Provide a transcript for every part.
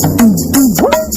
Boom, boom, boom.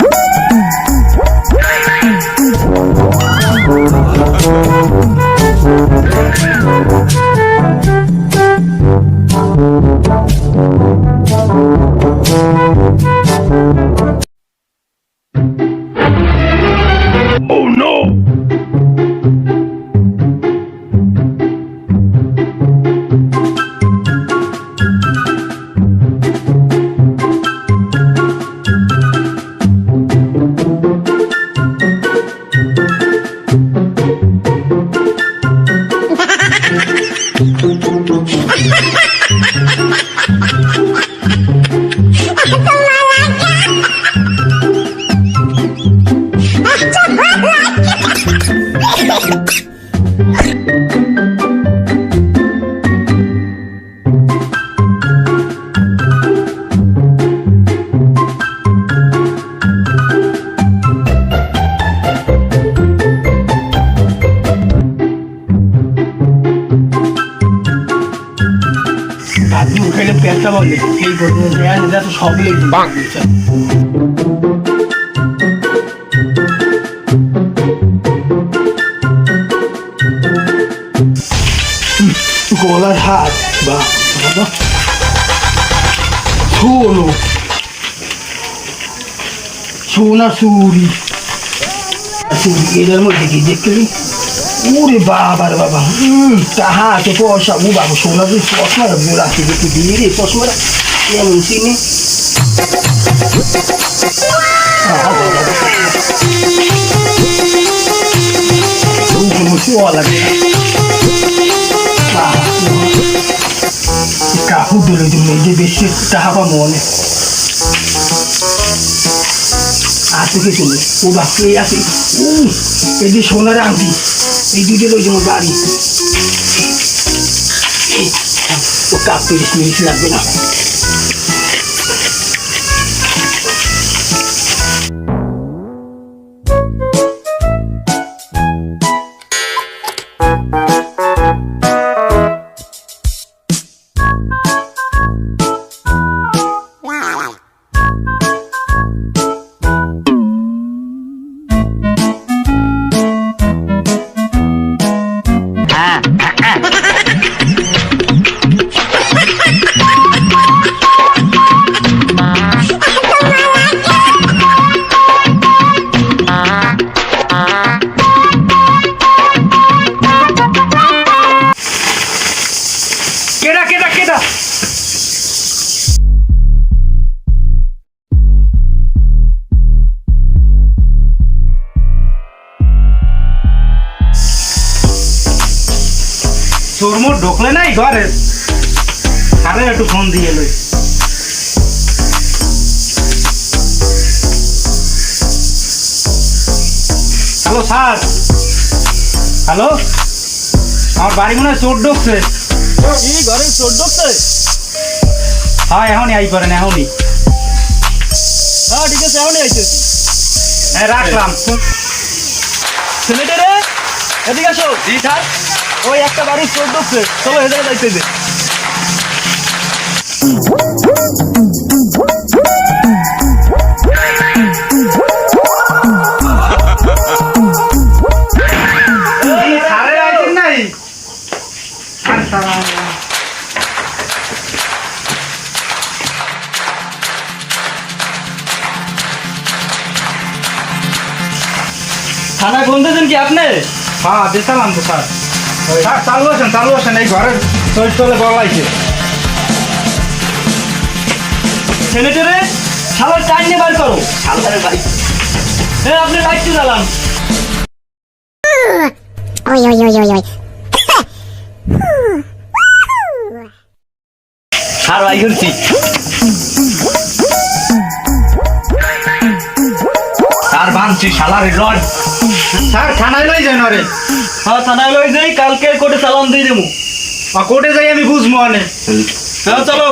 বলে এই পর্যন্ত এটা তো সবই গলার হাত বা বাবা। সোনা চুরি। চুরি এটার মধ্যে কি দেখলি ওরে বাবা রে বাবা তাহা আছে পয়সা ও বাবা সোনা যে চশমা গোলা আছে দেখি দিয়ে রে চশমাটা এমন চিনি কাপড় দিলে তুমি যে বেশি টাকা পাবো অনেক কিছু নেই ও বাকি আছে ও এই যে সোনার আংটি, এই দুটো লই যেমন বাড়ি। ও কাপ তিরিশ মিনিট লাগবে না? চোরমোর ঢোকলে নাই ঘরে? আরে একটু ফোন দিয়ে লই। Hello sir. হ্যালো? আমার বাড়ি মনে হয় চোর ঢুকছে। কি ঘরে চোর ঢুকছে? হ্যাঁ এখনই আই করেন এখনই। হ্যাঁ ঠিক আছে এমনই আইতেছি। হ্যাঁ রাখলাম। ছেলেটা রে এদিকে আসো। জি স্যার। ওই একটা বাড়ির চোর ঢুকছে চলো নাই আর সারা থানায় ফোন দিয়েছেন কি আপনি? হ্যাঁ দিতাম তো স্যার। চালু আছেন চালু আছেন এই ঘরের চলে চলে গলাইছে। ছেলেটা রে শালার টাইম নিয়ে বার করো। ভাই হ্যাঁ আপনি লাইটটি জ্বালান। oi. স্যার ভাই করছি। বানছি শালার রড স্যার থানায় লই যাই নরে রে। হ্যাঁ থানায় লই যাই কালকে কোর্টে চালান দিয়ে দেবো। আর কোর্টে যাই আমি বুঝব অনেক হ্যাঁ চলো।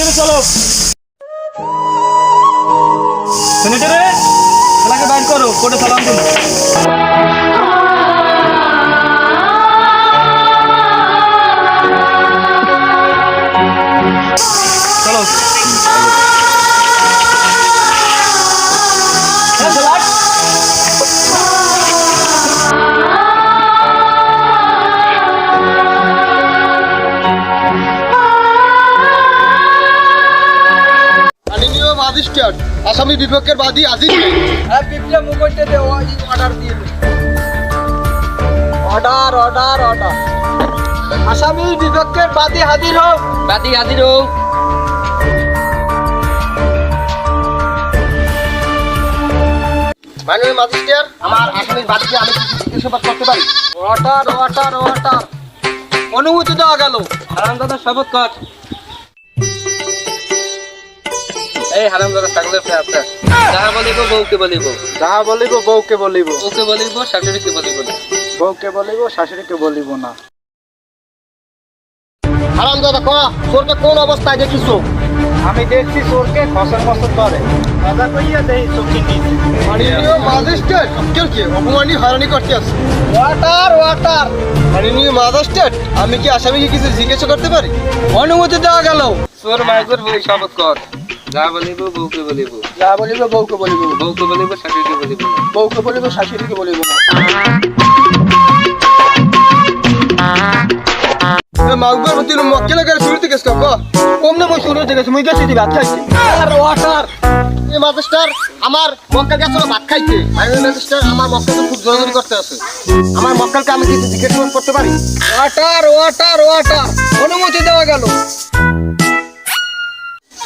ছেলেটারে চলো। ছেলেটারে খেলাকে বাইর করো কোর্টে সালাম দিন। আসামি বিপক্ষের বাদী আজিজ। হ্যাঁ বিপ্লব মুখোশটা দে অর্ডার দিয়ে অর্ডার অর্ডার অর্ডার আসামি বিপক্ষের বাদী হাজির হোক। বাদী হাজির হোক। মাননীয় ম্যাজিস্ট্রেট আমার আসামির বাদীকে আমি জিজ্ঞাসাবাদ করতে পারি? অর্ডার অর্ডার অর্ডার অনুমতি দেওয়া গেল। হারামদাদা শপথ কর। এই হারামদাদা ছাগলের যাহা বলিব বউকে বলিব। যাহা বলিব বউকে বলিব। বউকে বলিব শাশুড়িকে বলিব না। বউকে বলিব শাশুড়িকে বলিব না। হারাম দাদা কয়া তোরকে কোন অবস্থায় দেখিস আমি দেখছি চোরকে ফসল ফসল করে। কথা কইয়া দেই চোখে নিয়ে। মাননীয় ম্যাজিস্ট্রেট কেউকে অপমানি হয়রানি করতে আছে ওয়াটার ওয়াটার মাননীয় ম্যাজিস্ট্রেট আমি কি আসামিকে কিছু জিজ্ঞাসা করতে পারি? অনুমতি দেওয়া গেল। সোর মাইকুর বই শপথ কর। যা বলিব বউকে বলিব। যা বলিব বউকে বলিব। বউকে বলিব শাশুড়িকে বলিব। বউকে বলিব শাশুড়িকে বলিব। মাগবার মতি মক্কেলে করে শুরুতে গেছ কক কমনে মই শুরুতে গেছ মুই গেছি ভাত খাইছি আর ওয়াটার এ মাস্টার আমার ভাত মাস্টার আমার খুব জোরাজোরি করতে আছে আমার মক্কেলকে আমি কিছু জিজ্ঞাসা করতে পারি? ওয়াটার ওয়াটার ওয়াটার অনুমতি দেওয়া গেল।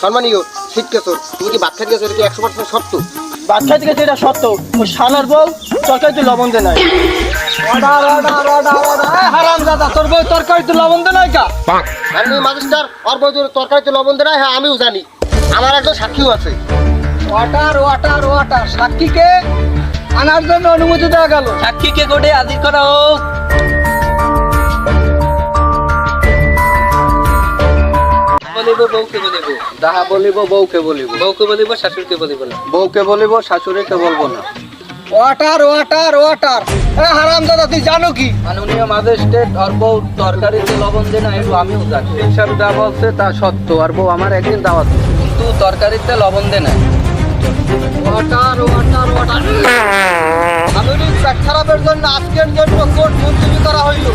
সম্মানীয় তুমি কি এটা কি একশো পার্সেন্ট সত্য? বাচ্চা সত্য। ওই শালার বউ তরকারিতে লবণ দে নাই। হারাম দাদা তোর বউ তরকারিতে লবণ দে নাই কা? মাননীয় মাস্টার ওর তরকারিতে লবণ দেয় হ্যাঁ আমিও জানি। আমার একজন সাক্ষীও আছে। ওয়াটার ওয়াটার ওয়াটার সাক্ষীকে আনার জন্য অনুমতি দেওয়া গেল। সাক্ষীকে কোর্টে হাজির করা হোক। বউকে বলিব। বউকে বলিব। বউকে বলিব শাশুড়িকে বলিব না। বউকে বলিব শাশুড়িকে বলব না। Water water water. এ হারাম দাদা তুই জানো কি? মাননীয় ম্যাজিস্ট্রেট আর বউ তরকারিতে লবণ দে না আমিও জানি। হিসাব যা বলছে তা সত্য আর বউ আমার একদিন দাওয়াত কিন্তু তরকারিতে লবণ দে না। Water water water. আধুনিক পেট খারাপের জন্য আজকের জন্য কোর্ট মুলতবি করা হইল।